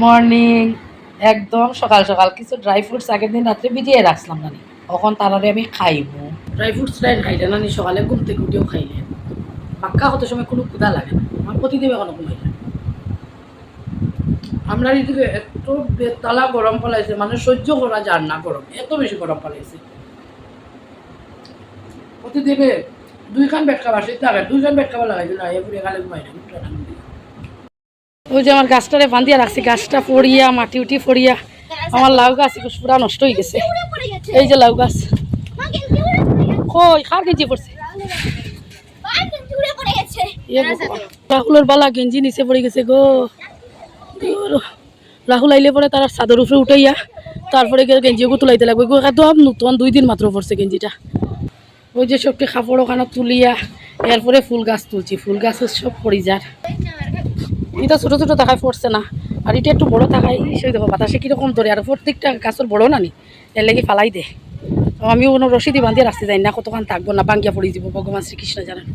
Morning, একদম সকাল সকাল। কিছু ড্রাই ফ্রুটস আগের দিন রাত্রে ভিজিয়ে রাখলাম নানি। তখন তারারে আমি খাইব। ড্রাই ফ্রুটস টাই খাইলে নানি, সকালে ঘুম থেকে উঠেও খাইলে পাক্কা হতে সময় কোনো ক্ষুদা লাগে না। আমার প্রতিদিন কোনো ঘুমাইলে আমরা এদিকে এত বেতালা গরম ফলাইছে মানে সহ্য করা যার না গরম। এত বেশি গরম ফলাইছে প্রতিদিনে দুইখান বেট খাবার শীত লাগে দুইখান বেট খাবার লাগাইছিল এগুলো খালে ঘুমাই না। ওই যে আমার গাছটারে বান্ধিয়া রাখছি, গাছটা ফড়িয়া, মাটি উঠি ফড়িয়া, আমার লাউ গাছ পুরা নষ্ট হয়ে গেছে। এই যে লাউ গাছ। কই, খার গেঞ্জি পড়ছে রাহুলের বালা গেঞ্জি নিচে পড়ে গেছে গো। রাহুল আইলে পরে তার চাদর উপরে উঠাইয়া তারপরে গিয়ে গেঞ্জি তুলাইতে লাগবে। গো একদম নতুন, দুই দিন মাত্র পড়ছে গেঞ্জিটা। ওই যে সবটি কাপড় ওখানে তুলিয়া, এরপরে ফুল গাছ তুলছি। ফুল গাছ সব পড়ি যার এটা ছোটো ছোটো থাকায় পড়ছে না। আর এটা একটু বড় থাকায় সেই দেখো বাতাসে কীরকম ধরে আর প্রত্যেকটা গাছের বড় নানি এর লেগে ফালাই দে। আমি কোনো রশিদি বান্ধিয়ে রাখতে যাই না কতক্ষণ থাকব না বাঙ্গিয়া পড়ে যাব ভগবান শ্রীকৃষ্ণ জানেন।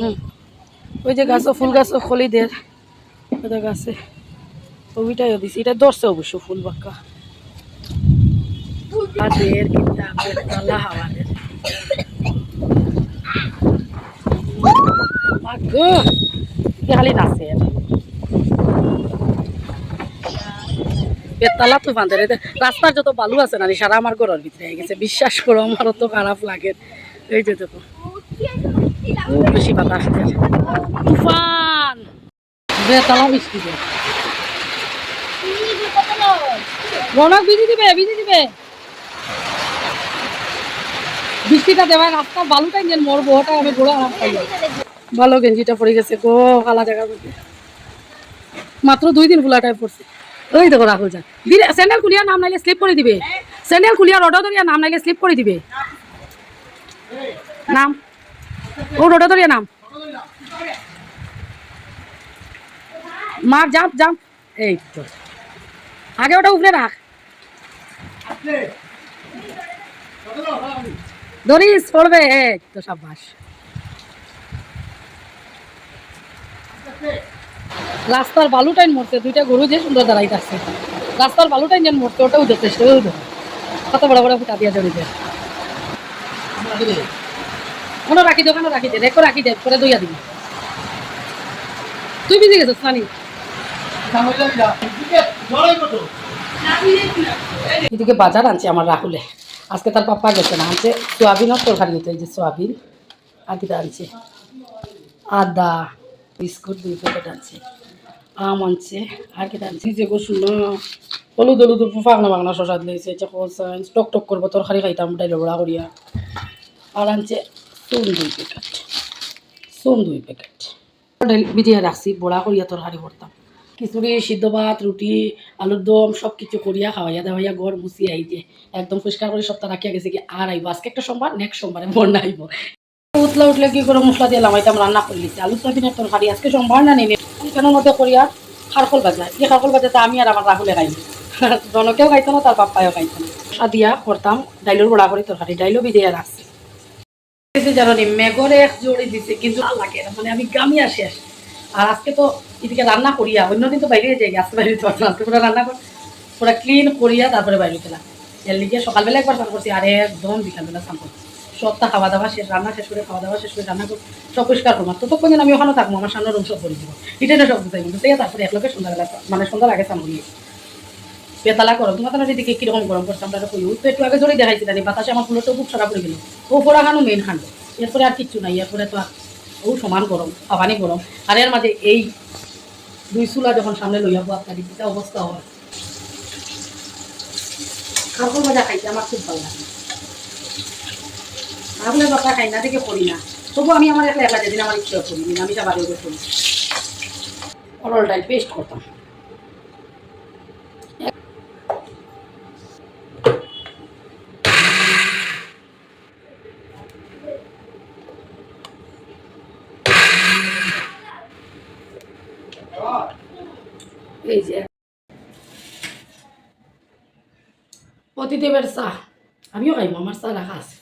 হুম। ওই যে গাছও ফুল গাছও খলি ওটা গাছে। ওইটাইও দিছি। এটা ধরছে অবশ্য ফুল বাক্কা আদের কিতা বেতলা হাওয়াদের মাগো কি খালি নাচে বেতালা তো রে রাস্তার যত বালু আছে না সারা আমার ঘরের ভিতরে হয়ে গেছে বিশ্বাস করো আমারও তো খারাপ লাগে এই যে দেখো খুব বেশি বাতাস তুফান বেতালা বৃষ্টি রৌনক বিজি দিবে বিজি দিবে বৃষ্টিটা দেওয়ায় রাস্তার বালুটাই নিয়ে মরবো ওটাই আমি আরাম পাই ভালো গেঞ্জিটা পড়ে গেছে গো, কালা জায়গার মধ্যে মাত্র দুই দিন ফুলাটাই পড়ছে ওই দেখো রাহুল যা। দিলে স্যান্ডেল খুলিয়া নাম নাইলে স্লিপ করে দিবে। স্যান্ডেল খুলিয়া রডা ধরিয়া নাম নাইলে স্লিপ করে দিবে। নাম? ও রডা ধরিয়া নাম? মার, জাম্প জাম্প। এই তো। আগে ওটা উপরে রাখ। ধরিস, পড়বে। এই তো সাবাস রাস্তার বালুটাই মরছে, দুইটা গরু যে সুন্দর দাঁড়াইতে আছে। রাস্তার বালুটাই যেন মরছে, ওটাও দেখতে দেখো কত বড় বড় ফুটা দিয়া জড়িতে কোনো রাখি দে ওখানে রাখি দে রেখো রাখি দে পরে দইয়া দিবি। তুই বিজি গেছিস নানি এদিকে বাজার আনছে আমার রাহুলে। আজকে তার পাপ্পা গেছে না, আনছে সোয়াবিনও তরকারি হতো এই যে সোয়াবিন। আর কিটা আনছে। আদা। বিস্কুট, দুই প্যাকেট আনছে। আম আনছে, আর কিটা আনছে? যে গো শুনো হলুদ হলুদ ফাগনা বাগনা শশাদ লেগেছে টক টক করব, তরকারি খাইতাম, ডাইল বড়া করিয়া। আর আনছে চুন দুই প্যাকেট, চুন দুই প্যাকেট। ভিজিয়ে রাখছি, বড়া করিয়া তরকারি করতাম। খিচুড়ি, সিদ্ধ ভাত, রুটি, আলুর দম সব কিছু করিয়া খাওয়াইয়া দাওয়াইয়া ঘর মুছি আই একদম পরিষ্কার করে সপ্তাহ রাখিয়া গেছে কি, আর আইব। আজকে একটা সোমবার, নেক্সট সোমবারে বন্যা আইব। উতলা উঠলে কি করে মশলা দিয়ে লামাইতাম রান্না করে লিছি আলু সয়াবিনের তরকারি আজকে সোমবার না নেই কেন মতো করিয়া খারকল বাজা এই খারকল বাজাতে আমি আর আমার রাহুলে খাইনি। জনকেও খাইতো না, তার পাপ্পায়ও খাইতো না। মশলা দিয়া করতাম, ডাইলের বড়া করে তরকারি। ডাইলও ভিজিয়ে রাখছি জানি মেঘরে এক জোড়ি দিছে, কিন্তু লাগে না। মানে আমি গামিয়া শেষ আর আজকে তো এদিকে রান্না করিয়া অন্যদিন তো বাইরে যাই। আজকে বাইরে পারতাম আজকে পুরো রান্না কর পুরো ক্লিন করিয়া তারপরে বাইরে গেলাম এর লিগে সকালবেলা একবার স্নান করছি, আর একদম বিকালবেলা স্নান করছি সবটা খাওয়া দাওয়া শেষ, রান্না শেষ করে খাওয়া দাওয়া শেষ করে রান্না করে সব পরিষ্কার করব ততক্ষণ যেন আমি ওখানে থাকব, আমার সামনে রুম সব করে দিব। না সব বুঝাই বুঝতে তারপরে একলোকে সন্ধ্যাবেলা মানে সন্ধ্যার আগে স্নান করি বেতালা গরম, তোমার তাহলে দিকে কীরকম গরম করছে আমরা কই তো একটু আগে ধরে দেখাইছি জানি বাতাসে আমার ফুলটো খুব সারা পড়ে গেল। ও ফোড়া খানো। মেন খান্ড এরপরে আর কিচ্ছু নাই, এরপরে তো আর ও সমান গরম পাবানি গরম। আর এর মাঝে এই দুই চুলা যখন সামনে লইয়া বো, আপনার অবস্থা হয়। কারকল ভাজা খাইতে আমার খুব ভালো লাগে। রাহুলের কথা খাই না দেখে পড়ি না। তবু আমি আমার একলা একলা যেদিন আমার ইচ্ছে করি আমি বাড়ি ওদের করি। অরল ডাল পেস্ট করতাম। এই যে। আমিও খাইব, আমার চা রাখা আছে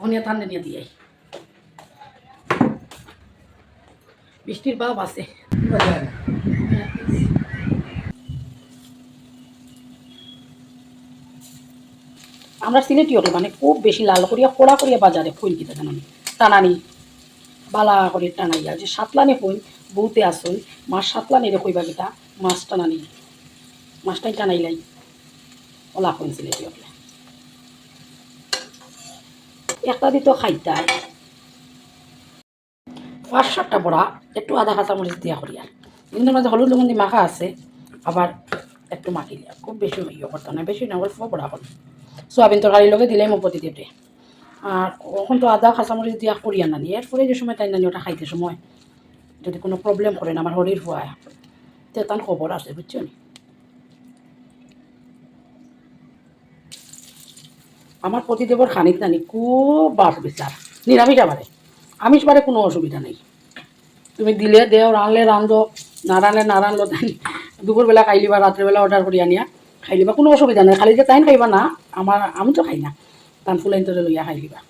ওখানে টান নিয়ে দিয়ে বৃষ্টির ভাব আছে। আমরা সিলেটি ওঠে মানে খুব বেশি লাল করিয়া পোড়া করিয়া বাজারে ফুল কিতা জানান টানানি, বালা করে টানাইয়া যে সাতলানি ফুল বউতে আসল মাছ সাতলানি রে কইবা কিতা মাছ টানানি। মাছটাই টানাইলাই। ওলা ফুল সিলেটি ওঠলে একটা দিত খাইতাই। পাঁচ সাতটা বড়া, একটু আধা কাঁচামরিচ দিয়া করিয়া। কিন্তু মাঝে হলুদ লবণ দিয়ে মাখা আছে, আবার একটু মাখিলিয়া খুব বেশি ইয়ে করতাম না বেশি না অল্প বড়া করো। সোয়াবিন তরকারির লগে দিলেই মোৰ প্রতিদেবরে আর ওখান তো আদা কাঁচামরিচ দিয়া করিয়া নানি। এরপরে যে সময় তাই নানি ওটা খাইতে সময় যদি কোনো প্রবলেম করে না আমার শরীর হওয়া তে তার খবর আছে বুঝছ নি? আমার প্রতিদেবর খানিত নানি খুব বাস বিচার, নিরামিষ আবারে আমিষ বারে কোনো অসুবিধা নেই। তুমি দিলে, দেও রানলে রান্ধো না রানলে না রানলো তাই দুপুরবেলা খাইলিবা রাত্রেবেলা অর্ডার করিয়া নিয়া খাইলিবা কোনো অসুবিধা নেই। খালি যে তাইন খাইবা না, আমার, আমি তো খাই না। তান ফুলাইন তোরে লইয়া খাইলিবা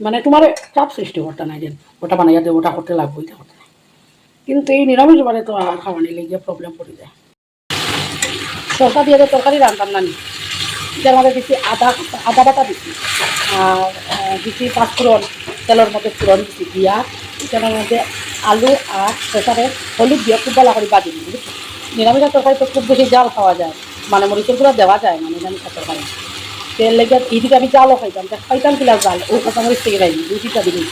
মানে তোমার চাপ সৃষ্টি করতে নাই যে ওটা বানাইয়া দে ওটা করতে লাগবো, এটা করতে। কিন্তু এই নিরামিষ বারে তো আর খাওয়া নিলে গিয়ে প্রবলেম পড়ে যায়। সরকার দিয়ে তরকারি রান্তাম না নি এটার মধ্যে দিচ্ছি আদা আদা বাটা দিচ্ছি আর দিচ্ছি পাঁচফোড়ন তেলের মধ্যে ফোড়ন দিচ্ছি দিয়া এটার মধ্যে আলু আর প্রেসারে হলুদ দিয়ে খুব ভালো করে বাজি দিই বুঝছ নিরামিষের তরকারি তো খুব বেশি জাল খাওয়া যায় মানে মরিচের গুঁড়া দেওয়া যায় মানে নিরামিষের তরকারি। তেল লেগে এদিকে আমি জালও খাইতাম তা খাইতাম কিলা জাল ও কথা মরিচ থেকে খাইনি দুটিটা দিবি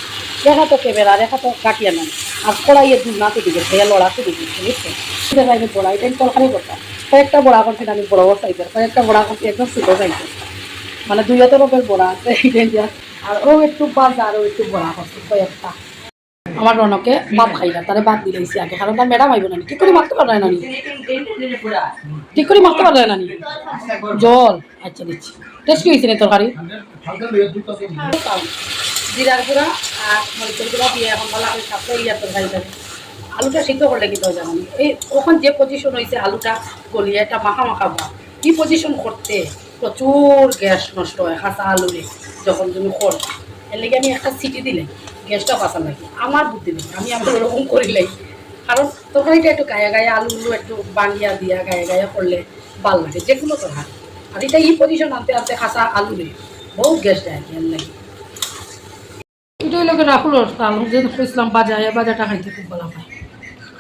রেখা তো ক্যামেরা রেখা তো কাটিয়ে নেন আর কড়াইয়ের দুধ নাতে দিবে খেয়ে লড়াতে বুঝছ সেটা আমি আমি তরকারি করতাম। কয়েকটা বড়া করছি আমি বড় সাইজের কয়েকটা বড়া করছি, একদম ছোটো সাইজের মানে দুই হাজার রুপের বড়া আছে। আর ও একটু বাদ আর ও একটু বড়া করছে, কয়েকটা। আমার রনকে ভাত খাইলা তারে ভাত দিলেছি আগে, কারণ তার ম্যাডাম আইব না ঠিক করে মারতে পারে না নি। ঠিক করে মারতে পারে না নি। জল আচ্ছা দিচ্ছি। টেস্ট হয়েছে না তরকারি? জিরার গুঁড়া আর মরিচের গুঁড়া দিয়ে এখন ভালো করে সাপলে ইয়ার তরকারিটা আলুটা সিদ্ধ করলে কি তো জানি এই ওখান যে পজিশন হয়েছে আলুটা গলিয়ে একটা মাখা মাখা ভাব। কি পজিশন করতে? প্রচুর গ্যাস নষ্ট হয় কাঁচা আলুরে, যখন তুমি করো এর লেগে আমি একটা সিটি দিলে গ্যাসটা বাঁচান লাগে আমার বুদ্ধি নেই, আমি আমার ওরকম করিলাই কারণ তরকারিটা একটু গায়ে গায়ে আলুগুলো একটু বাঙ্গিয়া দিয়া গায়ে গায়ে করলে ভালো লাগে যে কোনো তরকারি আর এটা এই পজিশন আনতে আনতে কাঁচা আলুরে বহুত গ্যাস দেয় লাগে। এটা হইল রাহুল তাল যে ইসলাম বাজা এ বাজাটা খাইতে খুব ভালো পায়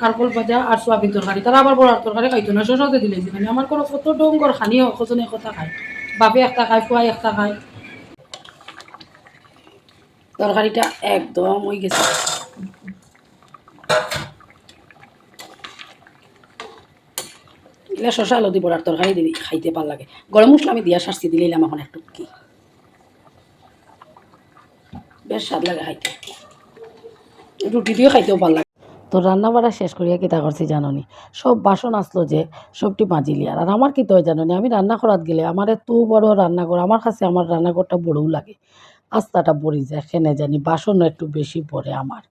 কারকল ভাজা আর সোয়াবিন তরকারি। তারা আবার বড় তরকারি খাইতো না শসাতে দিলে মানে আমার কোনো কত ডঙ্গর খানিও কজনে কথা খায়। বাপে একটা খায় ফুয়াই একটা খায়। তরকারিটা একদম হয়ে গেছে। এগুলা শশা আলু দিব আর তরকারি দিবি খাইতে ভালো লাগে। গরম মশলা আমি দিয়া সারছি, দিলাম এখন একটু কি। বেশ স্বাদ লাগে খাইতে। রুটি খাইতেও ভালো লাগে। তো রান্না বাড়া শেষ করিয়া কিতা করছি জাননি? সব বাসন আসলো যে সবটি মাজিলি আর আমার কি তো জাননি? আমি রান্না করাত গেলে আমার এত বড় রান্নাঘর আমার কাছে আমার রান্নাঘরটা বড়ও লাগে। আস্তাটা পড়ি যায় খেনে জানি বাসনও একটু বেশি পড়ে আমার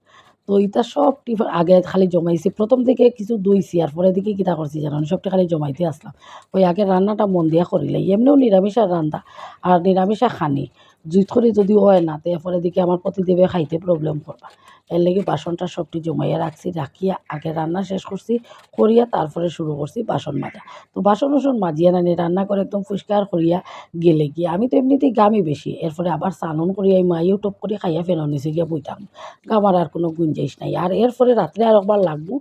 তো এটা সবটি আগে খালি জমাইছি। প্রথম থেকে কিছু দইছি আর পরে দিকে কিতা করছি জানো? সবটা খালি জমাইতে আসলাম। ওই আগে রান্নাটা মন দিয়া করিলে এমনিও নিরামিষের রান্না আর নিরামিষা খানি। জুইত করে যদি হয় না, তো এরপরে দিকে আমার প্রতিদেবে খাইতে প্রবলেম করবা। এর লেগে বাসনটা সবটি জমাইয়া রাখছি, রাখিয়া আগে রান্না শেষ করছি, করিয়া তারপরে শুরু করছি বাসন মাজা। তো বাসন উসন মাজিয়া নানি রান্না করে একদম পরিষ্কার করিয়া গেলে গিয়ে, আমি তো এমনিতেই গামই বেশি এরপরে আবার স্নানন করিয়া মাইও টপ করে খাইয়া ফেলার নিচে গিয়া বইতাম। গামার আর কোনো গুঞ্জাইশ নাই। আর এরপরে রাত্রে আর একবার লাগবো,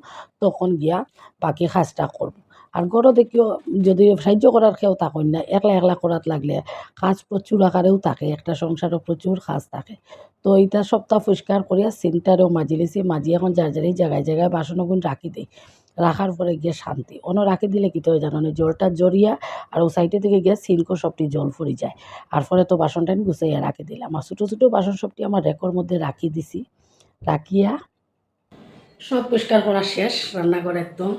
তখন গিয়া বাকি কাজটা করব। আর গড় দেখিও, যদি সাহায্য করার কেউ থাকেন না একলা একলা করাত লাগলে কাজ প্রচুর আকারেও থাকে, একটা সংসারও প্রচুর কাজ থাকে। তো এইটা সপ্তাহ পরিষ্কার করিয়া সিনটারেও মাজি লেছি, মাজি এখন যার যারই জায়গায় জায়গায় বাসনগুন রাখি দিই। রাখার পরে গিয়ে শান্তি। অন্য রাখি দিলে কি তো জানো না জলটা জড়িয়া আর ও সাইডে থেকে গিয়ে সিনকো সবটি জল ফুরি যায়। আর পরে তো বাসনটা আমি গুছাইয়া রাখি দিলাম আর ছোটো ছোটো বাসন সবটি আমার রেকর মধ্যে রাখি দিছি। রাখিয়া সব পরিষ্কার করা শেষ রান্নাঘর একদম।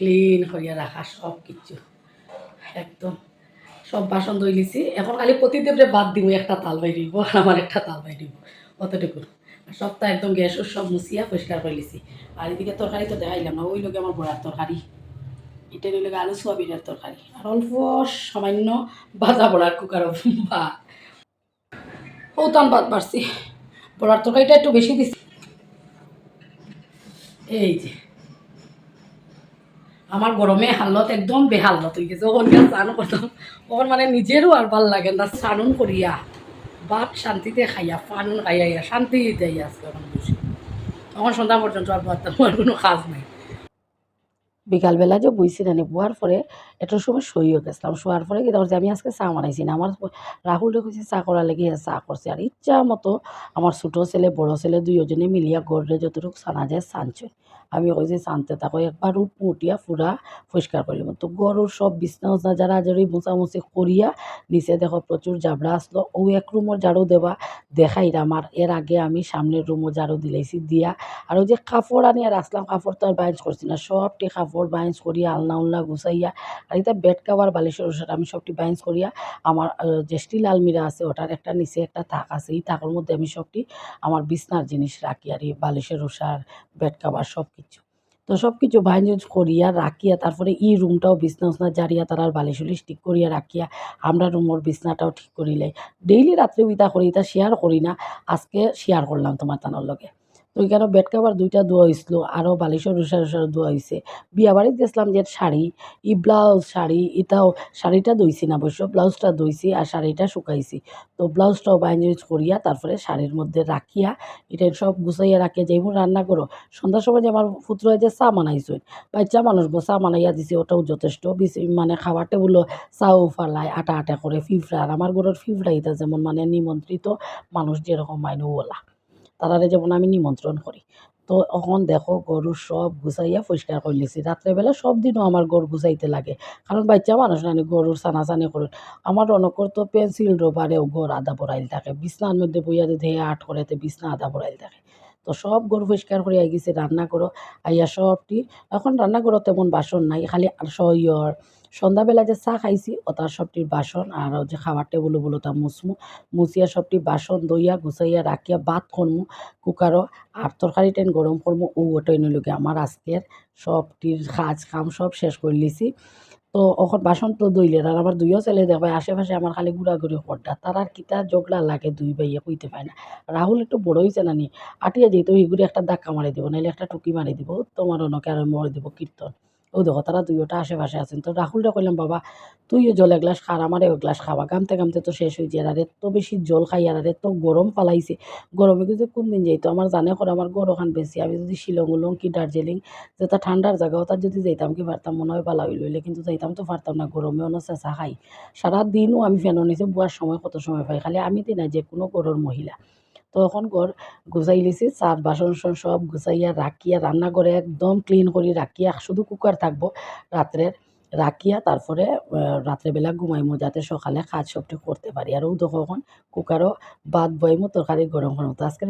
ক্লিন করিয়া রাখা সব কিছু। একদম। সব বাসন ধুই লিছি এখন খালি প্রতিদেবরে বাদ দিব, একটা তাল বাই দিব আমার একটা তাল বাই দিব, অতটুকু। সবটা একদম গ্যাস সব মুছিয়া পরিষ্কার করে লিছি আর এদিকে তরকারি তো দেখাইলাম না, ওই লোকে আমার বড়ার তরকারি। এটা নিলে আলু সোয়াবিনের তরকারি। আর অল্প সামান্য ভাজা বড়ার কুকার ভাত। হৌতান ভাত বাড়ছি। বড়ার তরকারিটা একটু বেশি দিছি। এই যে। আমার গরমে হালত একদম বেহালত হয়ে গেছে। ওখান গিয়ে স্নান করতাম। ওখান মানে নিজেরও আর ভালো লাগে না স্নান করিয়া। বাপ শান্তিতে খাইয়া ফানুন খাইয়া শান্তি দেয় আজকে এখন বসে। তখন সন্ধ্যা পর্যন্ত আর পারতাম আর কোনো কাজ নেই। বিকালবেলা যে বইছি না বোয়ার পরে এটার সময় সইও গেছিলাম। শোয়ার পরে কি আমি আজকে চা বানাইছি না, আমার রাহুল কইছি চা করার লেগে চা করছে। আর ইচ্ছা মতো আমার ছোটো ছেলে, বড় ছেলে দুইজনে মিলিয়া গড়ে যতটুকু সানা যায় সানছে আমি ওই যে শান্তে থাকো, একবার উঠ, উঠিয়া পুরা পরিষ্কার করলাম তো গরুর সব বিছনা উছনা যারা যারি মোছামুছি করিয়া নিচে দেখো প্রচুর জাবড়া আসলো। ও এক রুমও ঝাড়ু দেওয়া দেখাই আমার। এর আগে আমি সামনের রুমও ঝাড়ু দিলাইছি, দিয়া। আর ওই যে কাপড় আনি আর আসলাম কাপড় তো আর বাইঞ্চ করছি না। সবটি কাপড় বাইঞ্চ করিয়া আলনা উলনা গুছাইয়া, আর এটা বেড কাভার, বালিশের ওষুধ, আমি সবটি বাইঞ্চ করিয়া আমার যে স্টিল আলমিরা আছে, ওটার একটা নিচে একটা থাক আছে। এই থাকের মধ্যে আমি সবটি আমার বিছনার জিনিস রাখি, আর এই বালিশের ওষার বেড কাভার সব তো সব কিছু বাইঞ্চ করিয়া রাখিয়া, তারপরে ই রুমটাও বিছনা উছনা জারিয়া তার আর বালিশ উলিশ ঠিক করিয়া রাখিয়া আমরা রুমর বিছনাটাও ঠিক করিলে। ডেইলি রাত্রে উইতা করি, তা শেয়ার করি না। আজকে শেয়ার করলাম তোমার তানোর লগে। তো ওইখানে বেড কাভার দুইটা ধোয়া হয়েছিল আরও বালিশের উষার উষার ধোয়া হয়েছে বিয়া বাড়িতে গেছিলাম যে শাড়ি, ই ব্লাউজ শাড়ি ইটাও শাড়িটা ধুইছি না অবশ্য ব্লাউজটা ধুইছি আর শাড়িটা শুকাইছি। তো ব্লাউজটাও বাইঞ্জ করিয়া তারপরে শাড়ির মধ্যে রাখিয়া, এটা সব গুছাইয়া রাখিয়া যেমন রান্না করো। সন্ধ্যার সময় যে আমার পুত্র যে চা বানাইছে, বাচ্চা মানুষ গো, চা বানাইয়া দিছে, ওটাও যথেষ্ট মানে খাবার টেবুলও চাও ফালাই আটা আটা করে ফিফড়া আর আমার ঘরের ফিফড়া এটা যেমন মানে নিমন্ত্রিত মানুষ যেরকম মাইনু ওলা। তারারে যেমন আমি নিমন্ত্রণ করি তো এখন দেখো গরু সব গুছাইয়া পরিষ্কার করে লিছি। রাত্রেবেলা সব দিনও আমার গরু গুছাইতে লাগে। কারণ বাচ্চা মানুষ না গরুর চানাচানি করুন আমার অনকর তো পেন্সিল রোবারেও গড় আদা পড়াইল থাকে। বিছনার মধ্যে বইয়া যদি আট করে তো বিছনা আদা পড়াইল থাকে। তো সব গরু পরিষ্কার করে আই গেছে রান্না করো, আইয়া সবটি এখন রান্না করো তেমন বাসন নাই, খালি সইয়র। সন্ধ্যাবেলা যে চা খাইছি, ও তার সবটির বাসন, আর যে খাবার টেবুল বলো তা মুসমু মুছিয়া সবটি বাসন দইয়া গুছাইয়া রাখিয়া ভাত করমু, কুকারও, আর তরকারি টেন গরম করমু, ও ওটাই নিলগে আমার আজকের সবটির কাজ কাম সব শেষ করে লিছি। তো এখন বাসন তো দইলে আর আমার দুইও ছেলে দেখবে আশেপাশে আমার খালি ঘুরাঘুরি করডা তার আর কিতা জগলা লাগে দুই ভাইয়ে কইতে পায় না। রাহুল একটু বড় হয়েছে না নি আটিয়া যেত ওইগুলি একটা ধাক্কা মারি দিব নাহলে একটা টুকি মারি দিব তোমার অনকে আর মরে দিব কীর্তন ও দেখো, তারা দুইটা আশেপাশে আছেন। তো রাহুলটা কইলাম, বাবা, তুইও জল এক গ্লাস খার আমারে এক গ্লাস খাওয়া। গামতে গামতে তো শেষ হয়ে যায়, আর, এত বেশি জল খাই, আর এত গরম পালাইছে। গরমে কিন্তু কোন দিন যাইতো আমার জানে করে আমার গরম খান বেশি। আমি যদি শিলং উলং কি দার্জিলিং, যে যেটা ঠান্ডার জায়গা ওটা যদি যাইতাম কি পারতাম, মনে হয় পালা হইল। কিন্তু যাইতাম তো পারতাম না, গরমে অন্য চেঁচা খাই। সারাদিনও আমি ফ্যানও নিচে, বুয়ার সময় কত সময় পাই? খালি আমি দিনা যে কোনো গরুর মহিলা। তো এখন ঘর গুছাই লিছি চার বাসন সন সব গুছাইয়া রাখিয়া রান্না করে একদম ক্লিন করি রাখিয়া শুধু কুকার থাকব। রাত্রে রাখিয়া তারপরে রাত্রেবেলা ঘুমাইমো যাতে সকালে কাজ সবটি করতে পারি আর ও তখন কুকারও বাদ বইমো তরকারি গরম গরম তো আজকে